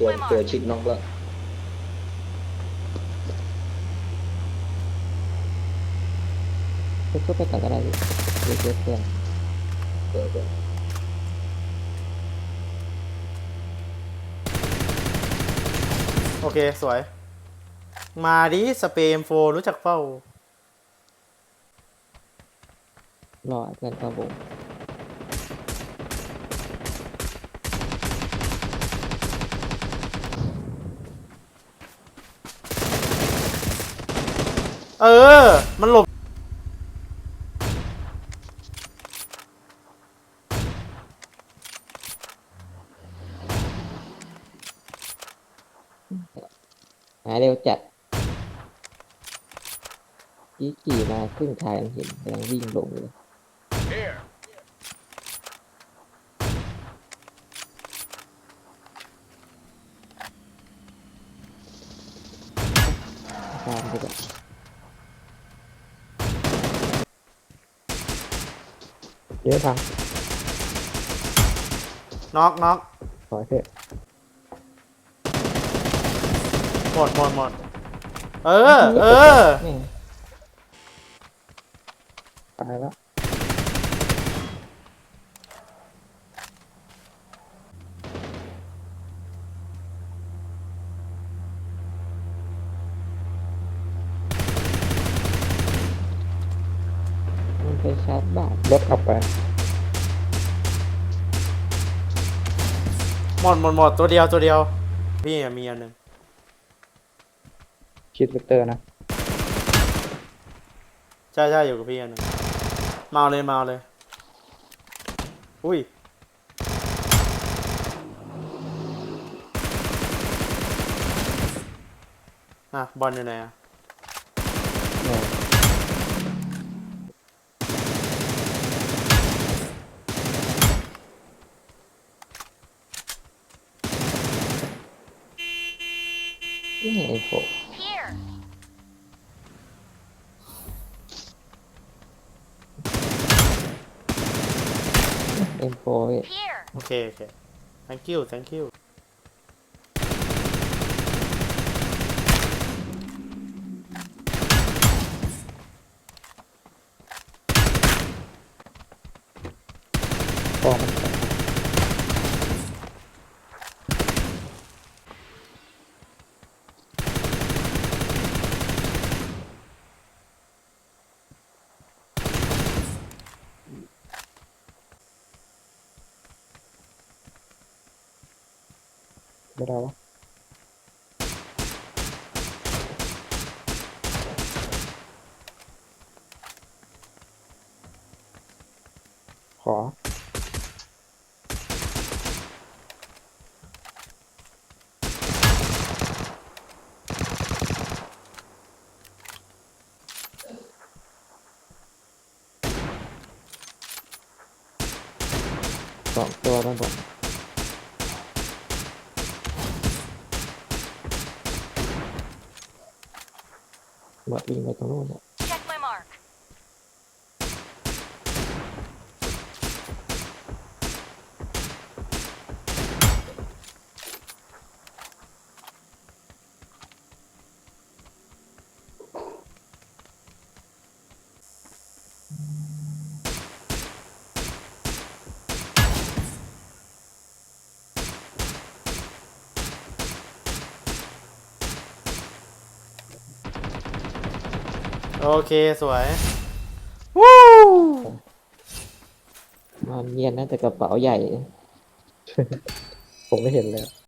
ตัวตัวชิดน็อกแล้วก็ไปตัดอะไรอยู่เยอะๆเพื่อนเออเออโอเค สวย มาดิสเปรมโฟรู้จักเป้ารอเพื่อนเข้าวง เออ มันหลบ หาเร็วจัดกี่ขี่มาครึ่งทางเห็นกำลังวิ่งลงเลยตามไปก่อน เยอะทางน็อกน็อกขอเถอะหมดหมดหมดเออ เออแม่งตายแล้ว ไปชาร์จบ้านรถขับไป หมดหมดหมดตัวเดียวตัวเดียว พี่อะมีอันหนึ่งคิดเวกเตอร์นะ ใช่ใช่อยู่กับพี่อันหนึ่งมาเอาเลยมาเอาเลย อุ้ยอะบอลอยู่ไหนอะแม่งนี่ไ painful. Here. Painful. Eh. Here. Okay, okay. Thank you, thank you. Oh, ไม่ได้วะขอสองตัวมันบอกหม ดวิ่งไปตรงนู้นอะ โอเคสวยวู้มันเนียนนะแต่กระเป๋าใหญ่ ผมไม่เห็นเลย